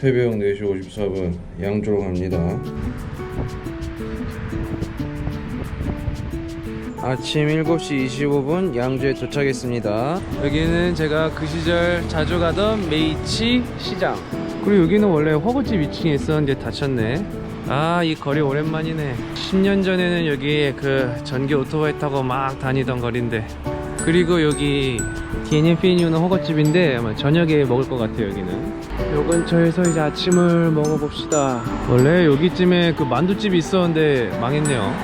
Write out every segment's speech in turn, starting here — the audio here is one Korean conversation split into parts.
새벽 4시 54분 양주로 갑니다. 아침 7시 25분 양주에 도착했습니다. 여기는 제가 그 시절 자주 가던 메이치 시장. 그리고 여기는 원래 허브집 2층에 있었는데 닫혔네. 아, 이 거리 오랜만이네. 10년 전에는 여기 그 전기 오토바이 타고 막 다니던 거리인데. 그리고 여기 디엔피니우는 허거집인데 아마 저녁에 먹을 것 같아요 여기는 요 근처에서 이제 아침을 먹어봅시다. 원래 여기쯤에 그 만두집이 있었는데 망했네요.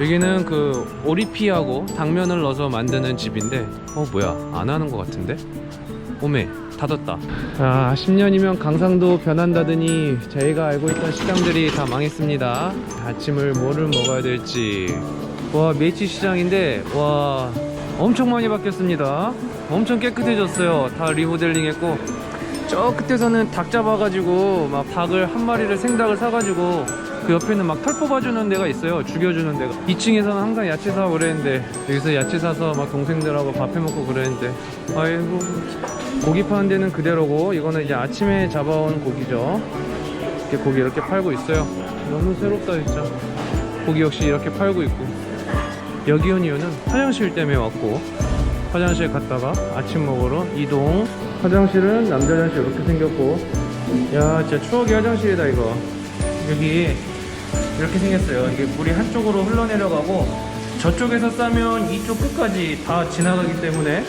여기는 그 오리피하고 당면을 넣어서 만드는 집인데 어 뭐야 안 하는 것 같은데? 오메 닫았다. 아 10년이면 강상도 변한다더니 저희가 알고 있던 시장들이 다 망했습니다. 아침을 뭐를 먹어야 될지. 와 메이치 시장인데 와 엄청 많이 바뀌었습니다. 엄청 깨끗해졌어요. 다 리모델링 했고 저 끝에서는 닭 잡아가지고 막 닭을 한 마리를 생닭을 사가지고 그 옆에는 막 털 뽑아주는 데가 있어요. 죽여주는 데가. 2층에서는 항상 야채 사고 그랬는데 여기서 야채 사서 막 동생들하고 밥 해먹고 그랬는데 아이고 고기 파는 데는 그대로고 이거는 이제 아침에 잡아온 고기죠. 이렇게 고기 이렇게 팔고 있어요. 너무 새롭다 진짜. 고기 역시 이렇게 팔고 있고. 여기 온 이유는 화장실 때문에 왔고 화장실 갔다가 아침 먹으러 이동 화장실은 남자 화장실 이렇게 생겼고. 야 진짜 추억의 화장실이다 이거. 여기 이렇게 생겼어요. 이게 물이 한쪽으로 흘러내려가고 저쪽에서 싸면 이쪽 끝까지 다 지나가기 때문에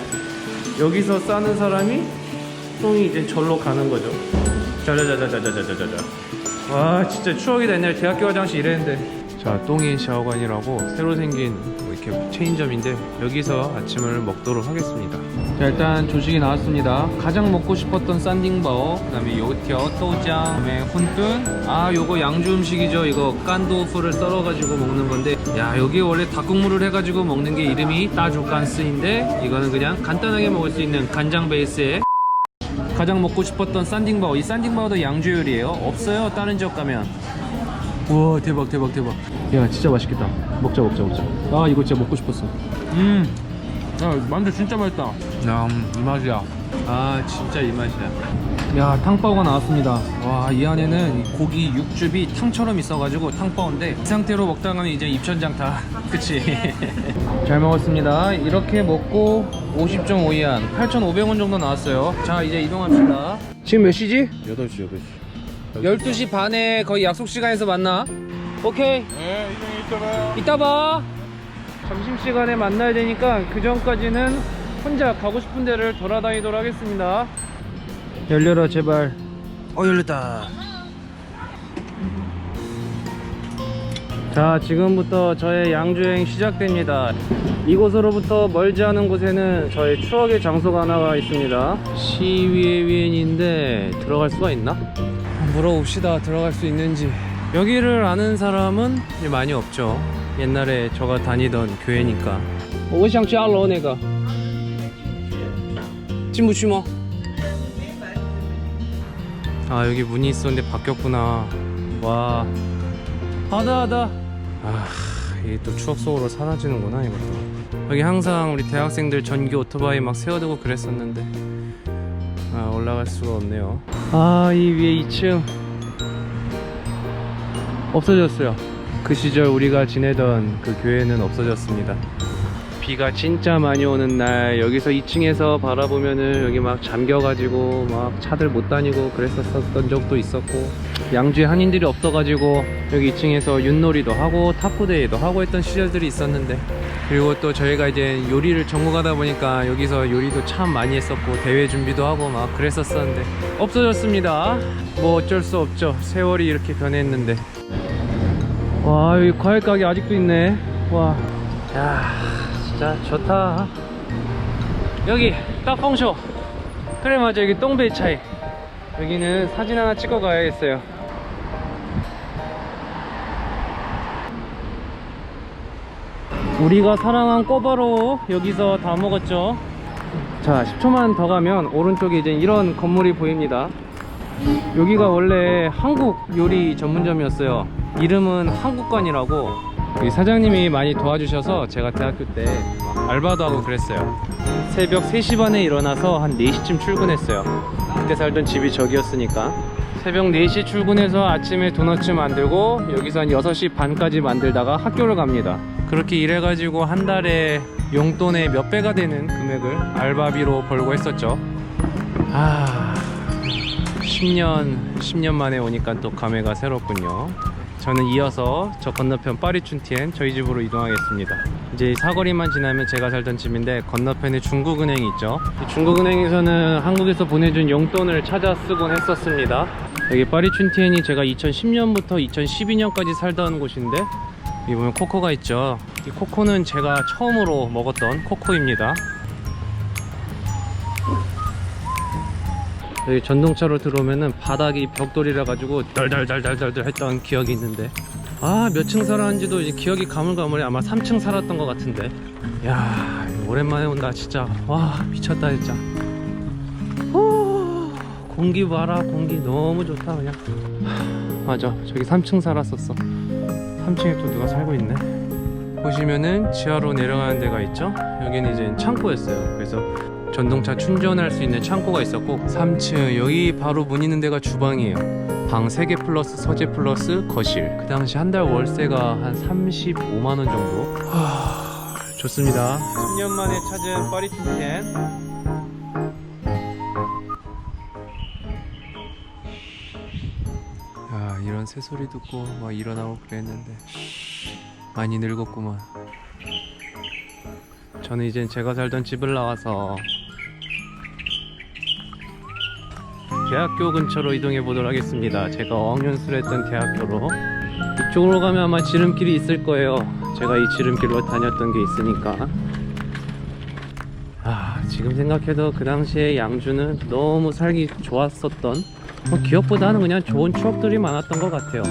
여기서 싸는 사람이 똥이 이제 절로 가는 거죠. 자자자자자자자자자 와 진짜 추억이다 옛날 대학교 화장실 이랬는데. 자 똥인 샤워관이라고 새로 생긴 뭐 이렇게 체인점인데 여기서 아침을 먹도록 하겠습니다 자 일단 조식이 나왔습니다. 가장 먹고 싶었던 싼딩바오 그 다음에 요티어 또짱 그 다음에 훈뚠 아 요거 양주 음식이죠. 이거 깐도프를 썰어가지고 먹는 건데. 야 여기 원래 닭국물을 해가지고 먹는 게 이름이 따조간스인데 이거는 그냥 간단하게 먹을 수 있는 간장 베이스에 가장 먹고 싶었던 싼딩바오. 이 싼딩바오도 양주 요리예요. 없어요 다른 지역 가면. 우와 대박 대박 대박. 야 진짜 맛있겠다. 먹자 먹자 먹자. 아 이거 진짜 먹고 싶었어. 음 야 만두 진짜 맛있다. 야이 맛이야. 아 진짜 이 맛이야. 야 탕바오가 나왔습니다. 와 이 안에는 고기 육즙이 탕처럼 있어가지고 탕바오인데 이 상태로 먹다가는 이제 입천장 다 그치? 잘 먹었습니다. 이렇게 먹고 50.5위안 8,500원 정도 나왔어요. 자 이제 이동합시다. 지금 몇 시지? 8시 8시. 12시 반에 거의 약속 시간에서 만나. 오케이. 네 이동이 이따 봐요. 이따 봐. 점심시간에 만나야 되니까 그 전까지는 혼자 가고 싶은 데를 돌아다니도록 하겠습니다. 열려라 제발. 어 열렸다. 자 지금부터 저의 양주여행 시작됩니다. 이곳으로부터 멀지 않은 곳에는 저의 추억의 장소가 하나가 있습니다. 시위의 위엔인데 들어갈 수가 있나? 물어봅시다 들어갈 수 있는지 여기를 아는 사람은 많이 없죠 옛날에 저가 다니던 교회니까 我想加楼那个进不去吗? 아 여기 문이 있었는데 바뀌었구나 와 하다 하다 아 이게 또 추억 속으로 사라지는구나 이것도 여기 항상 우리 대학생들 전기 오토바이 막 세워두고 그랬었는데 아 올라갈 수가 없네요 아 이 위에 2층 없어졌어요 그 시절 우리가 지내던 그 교회는 없어졌습니다. 비가 진짜 많이 오는 날 여기서 2층에서 바라보면은 여기 막 잠겨가지고 막 차들 못 다니고 그랬었던 적도 있었고 양주에 한인들이 없어가지고 여기 2층에서 윷놀이도 하고 탁구대회도 하고 했던 시절들이 있었는데 그리고 또 저희가 이제 요리를 전공하다 보니까 여기서 요리도 참 많이 했었고 대회 준비도 하고 막 그랬었었는데 없어졌습니다. 뭐 어쩔 수 없죠. 세월이 이렇게 변했는데 와 여기 과일 가게 아직도 있네. 와야 진짜 좋다. 여기 따펑쇼. 그래 맞아. 여기 똥배 차이. 여기는 사진 하나 찍어 가야겠어요. 우리가 사랑한 꼬바로 여기서 다 먹었죠? 자 10초만 더 가면 오른쪽에 이제 이런 건물이 보입니다. 여기가 원래 한국 요리 전문점이었어요 이름은 한국관이라고 이 사장님이 많이 도와주셔서 제가 대학교 때막 알바도 하고 그랬어요 새벽 3시 반에 일어나서 한 4시쯤 출근했어요 그때 살던 집이 저기였으니까 새벽 4시 출근해서 아침에 도너츠 만들고 여기서 한 6시 반까지 만들다가 학교를 갑니다. 그렇게 일해가지고 한 달에 용돈의 몇 배가 되는 금액을 알바비로 벌고 했었죠. 아, 10년, 10년 만에 오니까 또 감회가 새롭군요. 저는 이어서 저 건너편 파리춘티엔 저희 집으로 이동하겠습니다. 이제 이 사거리만 지나면 제가 살던 집인데 건너편에 중국은행이 있죠. 이 중국은행에서는 한국에서 보내준 용돈을 찾아 쓰곤 했었습니다. 여기 파리춘티엔이 제가 2010년부터 2012년까지 살던 곳인데 여기 보면 코코가 있죠. 이 코코는 제가 처음으로 먹었던 코코입니다. 여기 전동차로 들어오면은 바닥이 벽돌이라 가지고 덜덜덜덜덜 했던 기억이 있는데. 아 몇 층 살았는지도 이제 기억이 가물가물해. 아마 3층 살았던 것 같은데. 야 오랜만에 온다 진짜. 와 미쳤다 진짜. 후, 공기 봐라 공기. 너무 좋다 그냥. 하, 맞아. 저기 3층 살았었어. 3층에 또 누가 살고 있네. 보시면은 지하로 내려가는 데가 있죠? 여기는 이제 창고였어요. 그래서 전동차 충전할 수 있는 창고가 있었고 3층 여기 바로 문 있는 데가 주방이에요. 방 3개 플러스 서재 플러스 거실. 그 당시 한 달 월세가 한 35만원 정도. 하... 좋습니다. 10년 만에 찾은 파리틴텐. 야 이런 새소리 듣고 막 일어나고 그랬는데. 많이 늙었구만 저는 이젠 제가 살던 집을 나와서 대학교 근처로 이동해 보도록 하겠습니다. 제가 어학연수를 했던 대학교로 이쪽으로 가면 아마 지름길이 있을 거예요. 제가 이 지름길로 다녔던 게 있으니까. 아, 지금 생각해도 그 당시에 양주는 너무 살기 좋았었던 뭐 기억보다는 그냥 좋은 추억들이 많았던 것 같아요.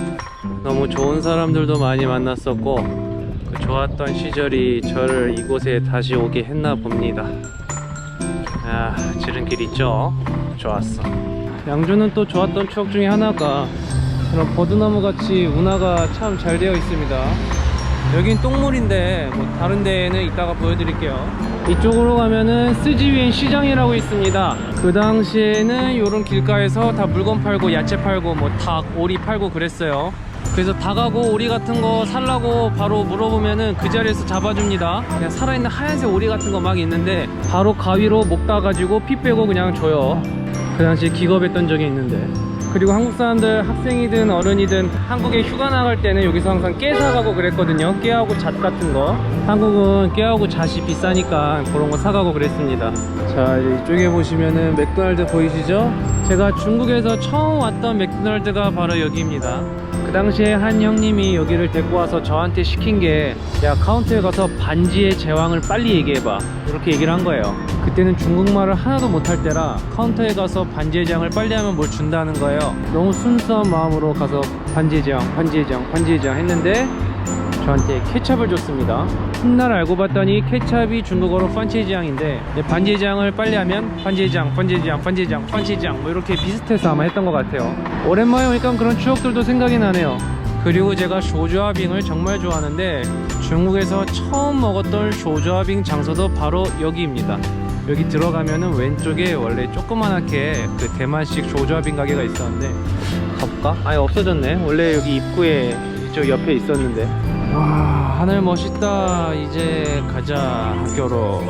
너무 좋은 사람들도 많이 만났었고 그 좋았던 시절이 저를 이곳에 다시 오게 했나 봅니다. 아, 지름길 있죠? 좋았어. 양주는 또 좋았던 추억 중에 하나가 그런 버드나무 같이 운하가 참 잘 되어 있습니다. 여긴 똥물인데 뭐 다른 데는 이따가 보여드릴게요. 이쪽으로 가면은 스지위엔 시장이라고 있습니다. 그 당시에는 이런 길가에서 다 물건 팔고 야채 팔고 뭐 닭, 오리 팔고 그랬어요. 그래서 닭하고 오리 같은 거 살라고 바로 물어보면은 그 자리에서 잡아줍니다. 그냥 살아있는 하얀색 오리 같은 거 막 있는데 바로 가위로 목 따가지고 피 빼고 그냥 줘요. 그 당시 기겁했던 적이 있는데. 그리고 한국 사람들 학생이든 어른이든 한국에 휴가 나갈 때는 여기서 항상 깨 사가고 그랬거든요. 깨하고 잣 같은 거. 한국은 깨하고 잣이 비싸니까 그런 거 사가고 그랬습니다. 자 이쪽에 보시면은 맥도날드 보이시죠? 제가 중국에서 처음 왔던 맥도날드가 바로 여기입니다. 그 당시에 한 형님이 여기를 데리고 와서 저한테 시킨 게 야 카운터에 가서 반지의 제왕을 빨리 얘기해봐. 이렇게 얘기를 한 거예요. 그때는 중국말을 하나도 못할 때라 카운터에 가서 반지의 제왕을 빨리 하면 뭘 준다는 거예요. 너무 순수한 마음으로 가서 반지의 제왕 반지의 제왕 반지의 제왕 했는데 저한테 케찹을 줬습니다. 훗날 알고 봤더니 케찹이 중국어로 판치지앙인데 반지장을 빨리 하면 반지장, 반지장, 반지장, 반지장 뭐 이렇게 비슷해서 아마 했던 것 같아요. 오랜만에 오니까 그런 추억들도 생각이 나네요. 그리고 제가 쇼주아빙을 정말 좋아하는데 중국에서 처음 먹었던 쇼주아빙 장소도 바로 여기입니다. 여기 들어가면은 왼쪽에 원래 조그만하게 그 대만식 쇼주아빙 가게가 있었는데 가볼까? 아니 없어졌네. 원래 여기 입구에 이쪽 옆에 있었는데 와 하늘 멋있다. 이제 가자 학교로